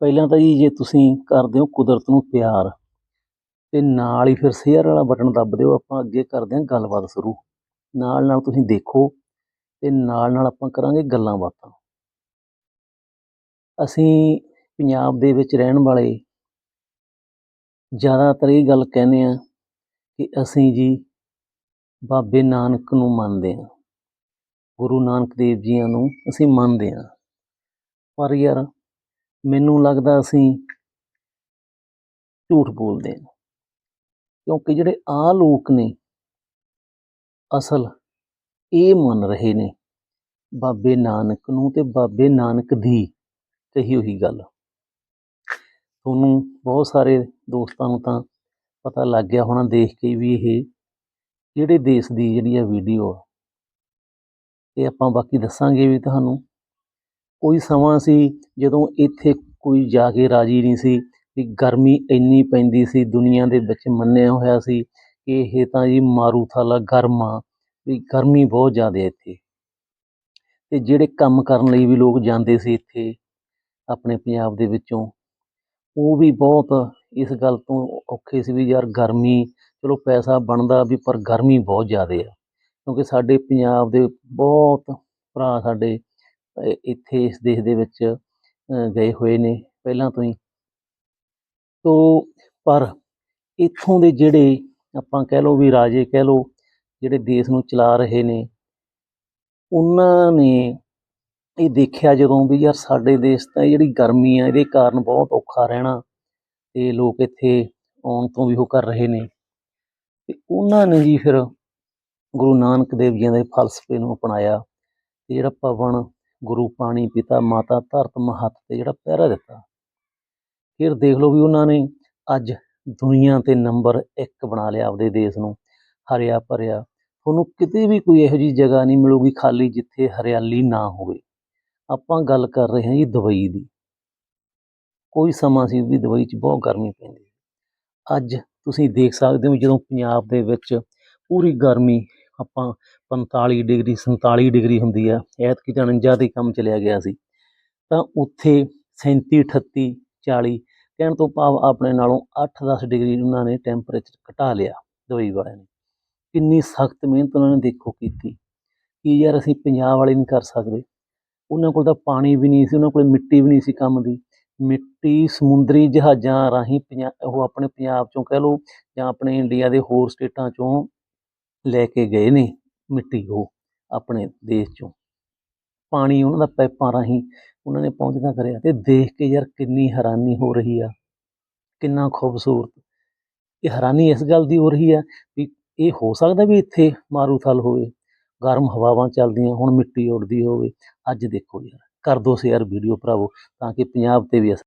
ਪਹਿਲਾਂ ਤਾਂ ਜੀ ਜੇ ਤੁਸੀਂ ਕਰਦੇ ਹੋ ਕੁਦਰਤ ਨੂੰ ਪਿਆਰ, ਤੇ ਨਾਲ ਹੀ ਫਿਰ ਸ਼ੇਅਰ ਵਾਲਾ ਬਟਨ ਦੱਬ ਦਿਓ, ਆਪਾਂ ਅੱਗੇ ਕਰਦੇ ਹਾਂ ਗੱਲਬਾਤ ਸ਼ੁਰੂ। ਨਾਲ ਨਾਲ ਤੁਸੀਂ ਦੇਖੋ, ਤੇ ਨਾਲ ਨਾਲ ਆਪਾਂ ਕਰਾਂਗੇ ਗੱਲਾਂ ਬਾਤਾਂ। ਅਸੀਂ ਪੰਜਾਬ ਦੇ ਵਿੱਚ ਰਹਿਣ ਵਾਲੇ ਜ਼ਿਆਦਾਤਰ ਇਹ ਗੱਲ ਕਹਿੰਦੇ ਆ ਕਿ ਅਸੀਂ ਜੀ ਬਾਬੇ ਨਾਨਕ ਨੂੰ ਮੰਨਦੇ ਹਾਂ। ਗੁਰੂ ਨਾਨਕ ਦੇਵ ਜੀਆਂ ਨੂੰ ਅਸੀਂ ਮੰਨਦੇ ਹਾਂ। ਪਰ ਯਾਰ ਮੈਨੂੰ ਲੱਗਦਾ ਅਸੀਂ ਝੂਠ ਬੋਲਦੇ ਹਾਂ। ਕਿਉਂਕਿ ਜਿਹੜੇ ਆ ਲੋਕ ਨੇ, ਅਸਲ ਇਹ ਮੰਨ ਰਹੇ ਨੇ, ਬਾਬੇ ਨਾਨਕ ਨੂੰ ਤੇ ਬਾਬੇ ਨਾਨਕ ਦੀ ਕਹੀ ਉਹੀ ਗੱਲ। ਤੁਹਾਨੂੰ ਬਹੁਤ ਸਾਰੇ ਦੋਸਤਾਂ ਨੂੰ ਤਾਂ ਪਤਾ ਲੱਗ ਗਿਆ ਹੋਣਾ ਦੇਖ ਕੇ ਵੀ ਇਹ ਕਿਹੜੇ ਦੇਸ਼ ਦੀ ਜਿਹੜੀ ਆ ਵੀਡੀਓ ਆ। ਤੇ ਆਪਾਂ ਬਾਕੀ ਦੱਸਾਂਗੇ ਵੀ ਤੁਹਾਨੂੰ। ਕੋਈ ਸਮਾਂ ਸੀ ਜਦੋਂ ਇੱਥੇ ਕੋਈ ਜਾ ਕੇ ਰਾਜੀ ਨਹੀਂ ਸੀ ਵੀ ਗਰਮੀ ਇੰਨੀ ਪੈਂਦੀ ਸੀ, ਦੁਨੀਆ ਦੇ ਵਿੱਚ ਮੰਨਿਆ ਹੋਇਆ ਸੀ ਕਿ ਇਹ ਤਾਂ ਜੀ ਮਾਰੂਥਲ ਆ ਗਰਮ ਆ, ਵੀ ਗਰਮੀ ਬਹੁਤ ਜ਼ਿਆਦਾ ਇੱਥੇ। ਤੇ ਜਿਹੜੇ ਕੰਮ ਕਰਨ ਲਈ ਵੀ ਲੋਕ ਜਾਂਦੇ ਸੀ ਇੱਥੇ ਆਪਣੇ ਪੰਜਾਬ ਦੇ ਵਿੱਚੋਂ, ਉਹ ਵੀ ਬਹੁਤ ਇਸ ਗੱਲ ਤੋਂ ਔਖੇ ਸੀ ਵੀ ਯਾਰ ਗਰਮੀ, ਚਲੋ ਪੈਸਾ ਬਣਦਾ ਵੀ ਪਰ ਗਰਮੀ ਬਹੁਤ ਜ਼ਿਆਦਾ ਆ। ਕਿਉਂਕਿ ਸਾਡੇ ਪੰਜਾਬ ਦੇ ਬਹੁਤ ਭਰਾ ਸਾਡੇ ਇੱਥੇ ਇਸ ਦੇਸ਼ ਦੇ ਵਿੱਚ ਗਏ ਹੋਏ ਨੇ ਪਹਿਲਾਂ ਤੋਂ ਹੀ। ਤੋ, ਪਰ ਇੱਥੋਂ ਦੇ ਜਿਹੜੇ ਆਪਾਂ ਕਹਿ ਲਓ ਵੀ ਰਾਜੇ, ਕਹਿ ਲਓ ਜਿਹੜੇ ਦੇਸ਼ ਨੂੰ ਚਲਾ ਰਹੇ ਨੇ, ਉਹਨਾਂ ਨੇ ਇਹ ਦੇਖਿਆ ਜਦੋਂ ਵੀ ਯਾਰ ਸਾਡੇ ਦੇਸ਼ ਤਾਂ ਜਿਹੜੀ ਗਰਮੀ ਆ, ਇਹਦੇ ਕਾਰਨ ਬਹੁਤ ਔਖਾ ਰਹਿਣਾ ਤੇ ਲੋਕ ਇੱਥੇ ਆਉਣ ਤੋਂ ਵੀ ਉਹ ਕਰ ਰਹੇ ਨੇ। ਤੇ ਉਹਨਾਂ ਨੇ ਜੀ ਫਿਰ ਗੁਰੂ ਨਾਨਕ ਦੇਵ ਜੀ ਦੇ ਫਲਸਫੇ ਨੂੰ ਅਪਣਾਇਆ ਤੇ ਜਿਹੜਾ ਪਵਨ ਗੁਰੂ ਪਾਣੀ ਪਿਤਾ ਮਾਤਾ ਧਰਤ ਮਹੱਤ ਤੇ ਜਿਹੜਾ ਪਹਿਰਾ ਦਿੱਤਾ। ਫਿਰ ਦੇਖ ਲਓ ਵੀ ਉਹਨਾਂ ਨੇ ਅੱਜ ਦੁਨੀਆ ਤੇ ਨੰਬਰ 1 ਬਣਾ ਲਿਆ ਆਪਦੇ ਦੇਸ਼ ਨੂੰ, ਹਰਿਆ ਭਰਿਆ। ਤੁਹਾਨੂੰ ਕਿਤੇ ਵੀ ਕੋਈ ਇਹੋ ਜਿਹੀ ਜਗ੍ਹਾ ਨਹੀਂ ਮਿਲੂਗੀ ਖਾਲੀ ਜਿੱਥੇ ਹਰਿਆਲੀ ਨਾ ਹੋਵੇ। ਆਪਾਂ ਗੱਲ ਕਰ ਰਹੇ ਹਾਂ ਜੀ ਦੁਬਈ ਦੀ। ਕੋਈ ਸਮਾਂ ਸੀ ਵੀ ਦੁਬਈ 'ਚ ਬਹੁਤ ਗਰਮੀ ਪੈਂਦੀ। ਅੱਜ ਤੁਸੀਂ ਦੇਖ ਸਕਦੇ ਹੋ ਜਦੋਂ ਪੰਜਾਬ ਦੇ ਵਿੱਚ ਪੂਰੀ ਗਰਮੀ ਆਪਾਂ 45 ਡਿਗਰੀ 47 ਡਿਗਰੀ ਹੁੰਦੀ ਆ, ਐਤਕੀ ਤਾਂ 49 ਤੇ ਕੰਮ ਚਲਿਆ ਗਿਆ ਸੀ। ਤਾਂ ਉੱਥੇ 37 38 40 ਕਹਿਣ ਤੋਂ ਭਾਵ ਆਪਣੇ ਨਾਲੋਂ 8-10 ਡਿਗਰੀ ਉਹਨਾਂ ਨੇ ਟੈਂਪਰੇਚਰ ਘਟਾ ਲਿਆ ਦਵਾਈ ਵਾਲਿਆਂ ਨੇ। ਕਿੰਨੀ ਸਖਤ ਮਿਹਨਤ ਉਹਨਾਂ ਨੇ ਦੇਖੋ ਕੀਤੀ। ਕਿ ਯਾਰ ਅਸੀਂ ਪੰਜਾਬ ਵਾਲੇ ਨਹੀਂ ਕਰ ਸਕਦੇ? ਉਹਨਾਂ ਕੋਲ ਤਾਂ ਪਾਣੀ ਵੀ ਨਹੀਂ ਸੀ ਉਹਨਾਂ ਕੋਲ ਮਿੱਟੀ ਵੀ ਨਹੀਂ ਸੀ ਕੰਮ ਦੀ। ਮਿੱਟੀ, ਸਮੁੰਦਰੀ ਜਹਾਜ਼ਾਂ ਰਾਹੀਂ ਪੰਜਾ ਉਹ ਆਪਣੇ ਪੰਜਾਬ ਚੋਂ ਕਹਿ ਲਓ ਜਾਂ ਆਪਣੇ ਇੰਡੀਆ ਦੇ ਹੋਰ ਸਟੇਟਾਂ ਚੋਂ ਲੈ ਕੇ ਗਏ ਨੇ। ਮਿੱਟੀ ਉਹ ਆਪਣੇ ਦੇਸ਼ ਚੋਂ। ਪਾਣੀ ਉਹਨਾਂ ਦਾ ਪਾਈਪਾਂ ਰਾਹੀਂ ਉਹਨਾਂ ਨੇ ਪਹੁੰਚਦਾ ਕਰਿਆ ਤੇ ਦੇਖ ਕੇ ਯਾਰ ਕਿੰਨੀ ਹੈਰਾਨੀ ਹੋ ਰਹੀ ਆ, ਕਿੰਨਾ ਖੂਬਸੂਰਤ। ਇਹ ਹੈਰਾਨੀ ਇਸ ਗੱਲ ਦੀ ਹੋ ਰਹੀ ਆ ਵੀ ਇਹ ਹੋ ਸਕਦਾ ਵੀ ਇੱਥੇ ਮਾਰੂਥਲ ਹੋਵੇ, ਗਰਮ ਹਵਾਵਾਂ ਚੱਲਦੀਆਂ, ਹੁਣ ਮਿੱਟੀ ਉੱਡਦੀ ਹੋਵੇ। ਅੱਜ ਦੇਖੋ ਯਾਰ, ਕਰ ਦੋ ਸ਼ੇਅਰ ਵੀਡੀਓ ਭਰਾਵੋ ਤਾਂ ਕਿ ਪੰਜਾਬ ਤੇ ਵੀ ਅਸਰ